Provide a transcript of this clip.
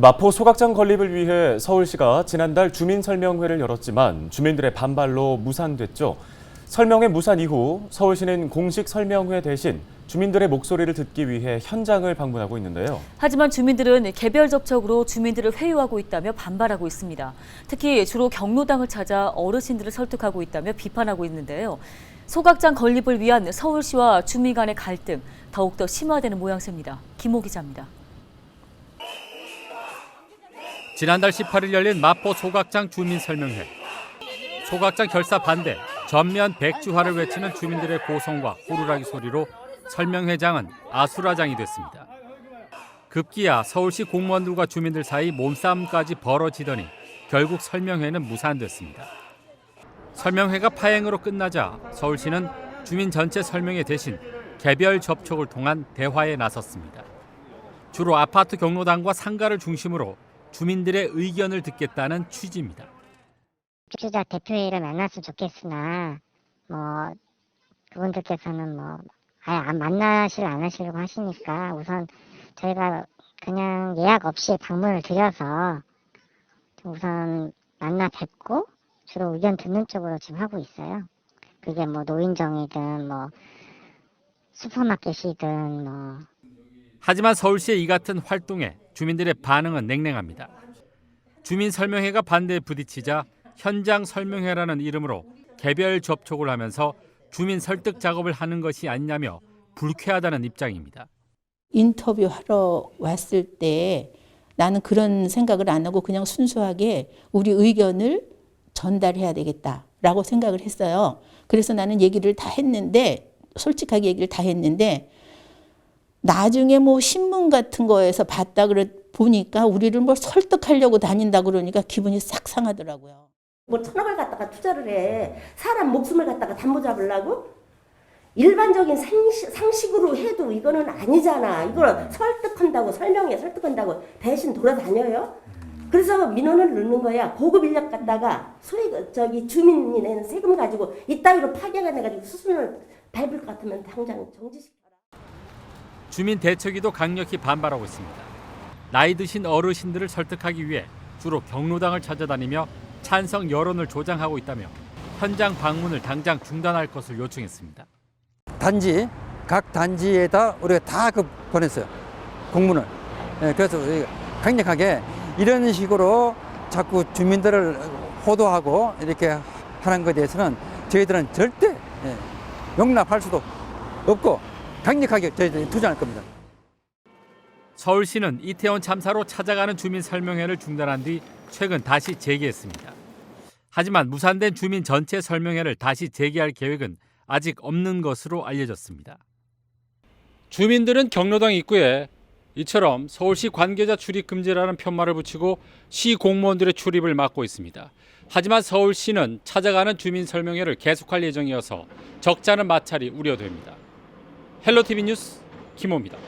마포 소각장 건립을 위해 서울시가 지난달 주민 설명회를 열었지만 주민들의 반발로 무산됐죠. 설명회 무산 이후 서울시는 공식 설명회 대신 주민들의 목소리를 듣기 위해 현장을 방문하고 있는데요. 하지만 주민들은 개별 접촉으로 주민들을 회유하고 있다며 반발하고 있습니다. 특히 주로 경로당을 찾아 어르신들을 설득하고 있다며 비판하고 있는데요. 소각장 건립을 위한 서울시와 주민 간의 갈등 더욱더 심화되는 모양새입니다. 김호 기자입니다. 지난달 18일 열린 마포 소각장 주민 설명회. 소각장 결사 반대, 전면 백주화를 외치는 주민들의 고성과 호루라기 소리로 설명회장은 아수라장이 됐습니다. 급기야 서울시 공무원들과 주민들 사이 몸싸움까지 벌어지더니 결국 설명회는 무산됐습니다. 설명회가 파행으로 끝나자 서울시는 주민 전체 설명회 대신 개별 접촉을 통한 대화에 나섰습니다. 주로 아파트 경로당과 상가를 중심으로 주민들의 의견을 듣겠다는 취지입니다. 주자 대표회의를 만났으면 좋겠으나 뭐 그분들께서는 뭐 아예 안 만나실 안 하시려고 하시니까 우선 저희가 그냥 예약 없이 방문을 드려서 우선 만나 뵙고 주로 의견 듣는 쪽으로 지금 하고 있어요. 그게 뭐 노인정이든 뭐 슈퍼마켓이든 뭐 하지만 서울시의 이 같은 활동에 주민들의 반응은 냉랭합니다. 주민 설명회가 반대에 부딪히자 현장 설명회라는 이름으로 개별 접촉을 하면서 주민 설득 작업을 하는 것이 아니냐며 불쾌하다는 입장입니다. 인터뷰하러 왔을 때 나는 그런 생각을 안 하고 그냥 순수하게 우리 의견을 전달해야 되겠다라고 생각을 했어요. 그래서 나는 얘기를 다 했는데 솔직하게 얘기를 다 했는데 나중에 뭐 신문 같은 거에서 봤다 그래 보니까 우리를 뭐 설득하려고 다닌다 그러니까 기분이 싹 상하더라고요. 뭐 천억을 갖다가 투자를 해. 사람 목숨을 갖다가 담보 잡으려고? 일반적인 상식, 상식 으로 해도 이거는 아니잖아. 이걸 설득한다고 설명해 설득한다고 대신 돌아다녀요? 그래서 민원을 넣는 거야. 고급 인력 갖다가 소위 그 저기 주민이 내는 세금 가지고 이따위로 파괴가 돼가지고 수순을 밟을 것 같으면 당장 정지시켜라 주민 대처기도 강력히 반발하고 있습니다. 나이 드신 어르신들을 설득하기 위해 주로 경로당을 찾아다니며 찬성 여론을 조장하고 있다며 현장 방문을 당장 중단할 것을 요청했습니다. 단지 각 단지에다 우리가 다 그 보냈어요 공문을 예, 그래서 강력하게 이런 식으로 자꾸 주민들을 호도하고 이렇게 하는 것에 대해서는 저희들은 절대 예, 용납할 수도 없고 강력하게 저희들이 투쟁할 겁니다. 서울시는 이태원 참사로 찾아가는 주민 설명회를 중단한 뒤 최근 다시 재개했습니다. 하지만 무산된 주민 전체 설명회를 다시 재개할 계획은 아직 없는 것으로 알려졌습니다. 주민들은 경로당 입구에 이처럼 서울시 관계자 출입 금지라는 편말을 붙이고 시 공무원들의 출입을 막고 있습니다. 하지만 서울시는 찾아가는 주민 설명회를 계속할 예정이어서 적잖은 마찰이 우려됩니다. 헬로티비 뉴스 김호입니다.